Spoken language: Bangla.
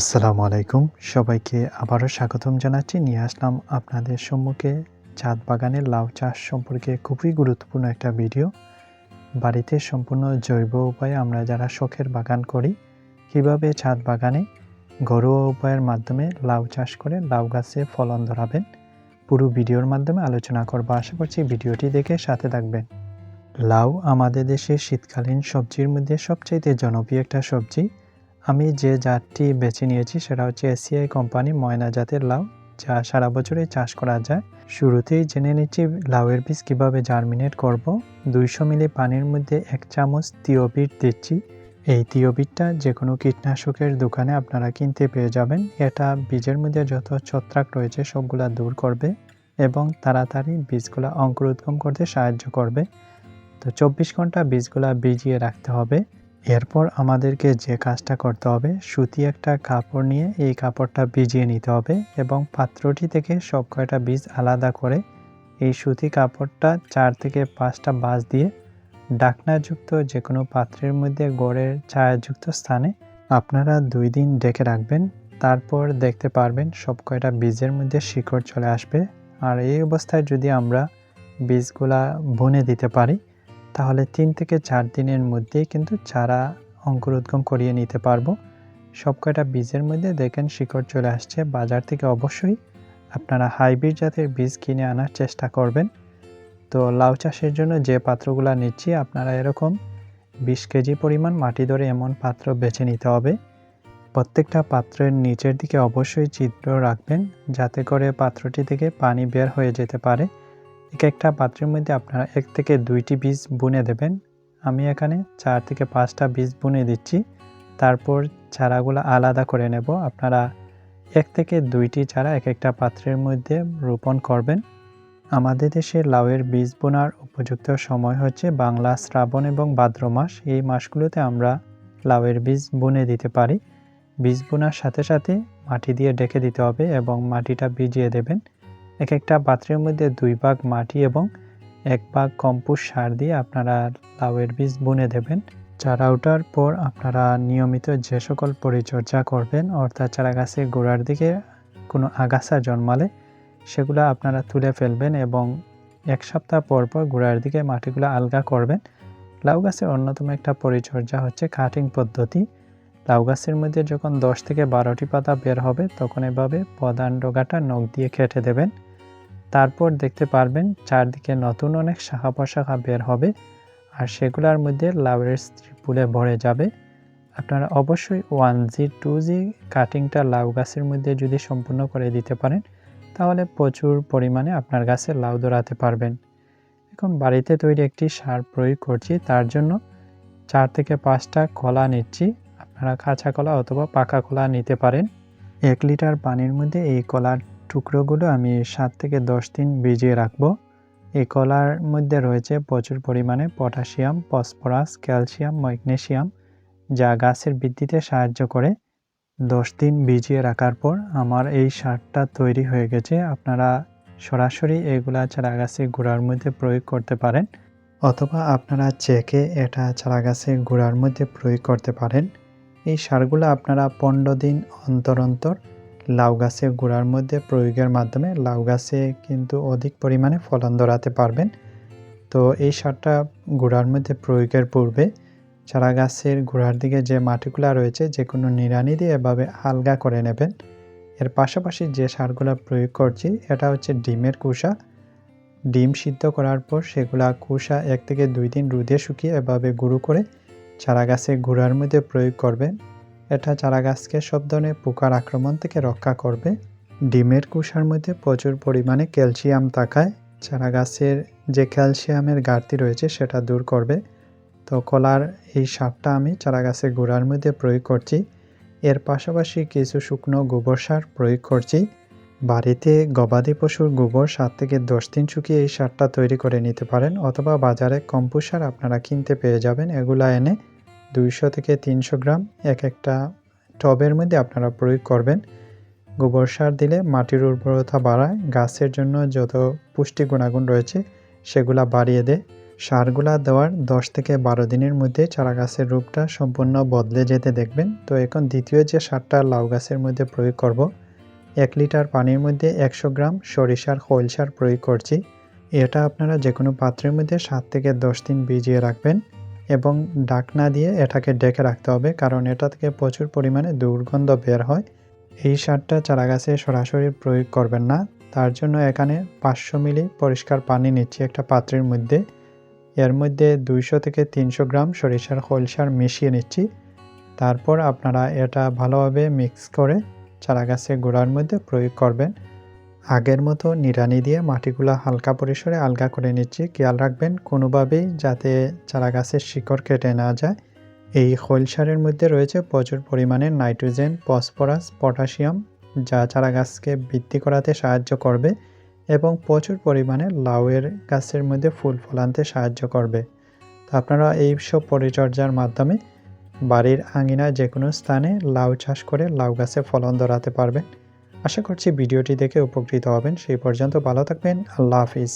আসসালামু আলাইকুম। সবাইকে আবারও স্বাগতম জানাচ্ছি। নিয়ে আসলাম আপনাদের সম্মুখে ছাদ বাগানের লাউ চাষ সম্পর্কে খুবই গুরুত্বপূর্ণ একটা ভিডিও। বাড়িতে সম্পূর্ণ জৈব উপায়ে আমরা যারা শখের বাগান করি, কীভাবে ছাদ বাগানে ঘরোয়া উপায়ের মাধ্যমে লাউ চাষ করে লাউ গাছে ফলন ধরাবেন, পুরো ভিডিওর মাধ্যমে আলোচনা করব। আশা করছি ভিডিওটি দেখে সাথে থাকবেন। লাউ আমাদের দেশে শীতকালীন সবজির মধ্যে সবচাইতে জনপ্রিয় একটা সবজি। আমি যে জাতটি বেছে নিয়েছি সেটা হচ্ছে এসিআই কোম্পানি ময়না জাতের লাউ, যা সারা বছরই চাষ করা যায়। শুরুতেই জেনে নিচ্ছি লাউয়ের বীজ কীভাবে জার্মিনেট করব। দুইশো মিলি পানির মধ্যে এক চামচ তিওবিট দিচ্ছি। এই তিওবিটটা যে কোনো কীটনাশকের দোকানে আপনারা কিনতে পেয়ে যাবেন। এটা বীজের মধ্যে যত ছত্রাক রয়েছে সবগুলা দূর করবে এবং তাড়াতাড়ি বীজগুলা অঙ্কুরোদ্গম করতে সাহায্য করবে। তো চব্বিশ ঘণ্টা বীজগুলা ভিজিয়ে রাখতে হবে। এরপর আমাদেরকে যে কাজটা করতে হবে, সুতি একটা কাপড় নিয়ে এই কাপড়টা ভিজিয়ে নিতে হবে এবং পাত্রটি থেকে সব কয়টা বীজ আলাদা করে এই সুতি কাপড়টা চার থেকে পাঁচটা বাস দিয়ে ডাকনাযুক্ত যে কোনো পাত্রের মধ্যে গড়ের ছায়াযুক্ত স্থানে আপনারা দুই দিন ডেকে রাখবেন। তারপর দেখতে পারবেন সব কয়টা বীজের মধ্যে শিকড় চলে আসবে। আর এই অবস্থায় যদি আমরা বীজগুলা বুনে দিতে পারি তাহলে তিন থেকে চার দিনের মধ্যেই কিন্তু চারা অঙ্কুরোদ্গম করিয়ে নিতে পারব। সব কয়টা বীজের মধ্যে দেখেন শিকড় চলে আসছে। বাজার থেকে অবশ্যই আপনারা হাইব্রিড জাতের বীজ কিনে আনার চেষ্টা করবেন। তো লাউ চাষের জন্য যে পাত্রগুলো নিচ্ছি, আপনারা এরকম বিশ কেজি পরিমাণ মাটি ধরে এমন পাত্র বেছে নিতে হবে। প্রত্যেকটা পাত্রের নিচের দিকে অবশ্যই চিত্র রাখবেন, যাতে করে পাত্রটি থেকে পানি বের হয়ে যেতে পারে। এক একটা পাত্রের মধ্যে আপনারা এক থেকে দুইটি বীজ বুনে দেবেন। আমি এখানে চার থেকে পাঁচটা বীজ বুনে দিচ্ছি। তারপর চারাগুলো আলাদা করে নেব। আপনারা এক থেকে দুইটি চারা এক একটা পাত্রের মধ্যে রোপণ করবেন। আমাদের দেশে লাউয়ের বীজ বোনার উপযুক্ত সময় হচ্ছে বাংলা শ্রাবণ এবং ভাদ্র মাস। এই মাসগুলোতে আমরা লাউয়ের বীজ বুনে দিতে পারি। বীজ বোনার সাথে সাথে মাটি দিয়ে ডেকে দিতে হবে এবং মাটিটা ভিজিয়ে দেবেন। এক একটা পাত্রের মধ্যে দুই ভাগ মাটি এবং এক ভাগ কম্পোস্ট সার দিয়ে আপনারা লাউয়ের বীজ বুনে দেবেন। চারা ওঠার পর আপনারা নিয়মিত যে সকল পরিচর্যা করবেন, অর্থাৎ চারা গাছের গোড়ার দিকে কোনো আগাছা জন্মালে সেগুলো আপনারা তুলে ফেলবেন এবং এক সপ্তাহ পর পর গোড়ার দিকে মাটিগুলো আলগা করবেন। লাউ গাছের অন্যতম একটা পরিচর্যা হচ্ছে কাটিং পদ্ধতি। লাউ গাছের মধ্যে যখন দশ থেকে বারোটি পাতা বের হবে, তখন এভাবে প্রধান ডগাটা নখ দিয়ে কেটে দেবেন। তারপর দেখতে পারবেন চারদিকে নতুন অনেক শাখা প্রশাখা বের হবে আর সেগুলোর মধ্যে লাউয়ের ফুলে ভরে যাবে। আপনারা অবশ্যই ওয়ান জি, টু জি কাটিংটা লাউ গাছের মধ্যে যদি সম্পূর্ণ করে দিতে পারেন, তাহলে প্রচুর পরিমাণে আপনার গাছে লাউ দৌড়াতে পারবেন। এখন বাড়িতে তৈরি একটি সার প্রয়োগ করছি, তার জন্য চার থেকে পাঁচটা কলা নিচ্ছি। আপনারা কাঁচা কলা অথবা পাকা কলা নিতে পারেন। এক লিটার পানির মধ্যে এই কলার টুকরোগুলো আমি সাত থেকে দশ দিন ভিজিয়ে রাখব। এই কলার মধ্যে রয়েছে প্রচুর পরিমাণে পটাশিয়াম, ফসফরাস, ক্যালসিয়াম ম্যাগনেশিয়াম যা গাছের বৃদ্ধিতে সাহায্য করে। দশ দিন ভিজিয়ে রাখার পর আমার এই সারটা তৈরি হয়ে গেছে। আপনারা সরাসরি এগুলা চারা গাছের গোড়ার মধ্যে প্রয়োগ করতে পারেন, অথবা আপনারা চেকে এটা চারা গাছের গোড়ার মধ্যে প্রয়োগ করতে পারেন। এই সারগুলো আপনারা পনেরো দিন অন্তর অন্তর লাউ গাছের গোড়ার মধ্যে প্রয়োগের মাধ্যমে লাউ গাছে কিন্তু অধিক পরিমাণে ফলন ধরাতে পারবেন। তো এই সারটা গোড়ার মধ্যে প্রয়োগের পূর্বে চারা গাছের গোড়ার দিকে যে মাটিগুলো রয়েছে যে কোনো নিড়ানি দিয়ে এভাবে আলগা করে নেবেন। এর পাশাপাশি যে সারগুলো প্রয়োগ করছি, এটা হচ্ছে ডিমের কুষা ডিম সিদ্ধ করার পর সেগুলা কুষা এক থেকে দুই দিন রোদে শুকিয়ে এভাবে গুঁড়ো করে চারা গাছের গোড়ার মধ্যে প্রয়োগ করবেন। এটা চারা গাছকে সব ধরনের পোকার আক্রমণ থেকে রক্ষা করবে। ডিমের কুষার মধ্যে প্রচুর পরিমাণে ক্যালসিয়াম থাকায় চারা গাছের যে ক্যালসিয়ামের ঘাটতি রয়েছে সেটা দূর করবে। তো কলার এই সারটা আমি চারা গাছের গোড়ার মধ্যে প্রয়োগ করছি। এর পাশাপাশি কিছু শুকনো গোবর সার প্রয়োগ করছি। বাড়িতে গবাদি পশুর গোবর সাত থেকে দশ দিন শুকিয়ে এই সারটা তৈরি করে নিতে পারেন অথবা বাজারে কম্পোস্ট সার আপনারা কিনতে পেয়ে যাবেন এগুলা এনে দুইশো থেকে তিনশো গ্রাম এক একটা টবের মধ্যে আপনারা প্রয়োগ করবেন। গোবর সার দিলে মাটির উর্বরতা বাড়ায়, গাছের জন্য যত পুষ্টি গুণাগুণ রয়েছে সেগুলা বাড়িয়ে দেয়। সারগুলা দেওয়ার দশ থেকে বারো দিনের মধ্যে চারা গাছের রূপটা সম্পূর্ণ বদলে যেতে দেখবেন। তো এখন দ্বিতীয় যে সারটা লাউ গাছের মধ্যে প্রয়োগ করব, এক লিটার পানির মধ্যে একশো গ্রাম সরিষার খৈল সার প্রয়োগ করছি। এটা আপনারা যে কোনো পাত্রের মধ্যে সাত থেকে দশ দিন ভিজিয়ে রাখবেন। এবং ডাকনা দিয়ে এটাকে ডেকে রাখতে হবে, কারণ এটা থেকে প্রচুর পরিমাণে দুর্গন্ধ বের হয়। এই সারটা চারা গাছে সরাসরি প্রয়োগ করবেন না। তার জন্য এখানে পাঁচশো মিলি পরিষ্কার পানি নিচ্ছি একটা পাত্রের মধ্যে। এর মধ্যে দুইশো থেকে তিনশো গ্রাম সরিষার খোল সার মিশিয়ে নিচ্ছি। তারপর আপনারা এটা ভালোভাবে মিক্স করে চারা গাছের গোড়ার মধ্যে প্রয়োগ করবেন। আগের মতো নিড়ানি দিয়ে মাটিগুলো হালকা পরিসরে আলগা করে নিচ্ছি। খেয়াল রাখবেন, কোনোভাবেই যাতে চারা গাছের শিকড় কেটে না যায়। এই খৈল সারের মধ্যে রয়েছে প্রচুর পরিমাণে নাইট্রোজেন, ফসফরাস, পটাশিয়াম, যা চারা গাছকে বৃদ্ধি করাতে সাহায্য করবে এবং প্রচুর পরিমাণে লাউয়ের গাছের মধ্যে ফুল ফলানতে সাহায্য করবে। তো আপনারা এই সব পরিচর্যার মাধ্যমে বাড়ির আঙিনায় যে কোনো স্থানে লাউ চাষ করে লাউ গাছে ফলন ধরাতে পারবেন। আশা করছি ভিডিওটি দেখে উপকৃত হবেন। সেই পর্যন্ত ভালো থাকবেন। আল্লাহ হাফিজ।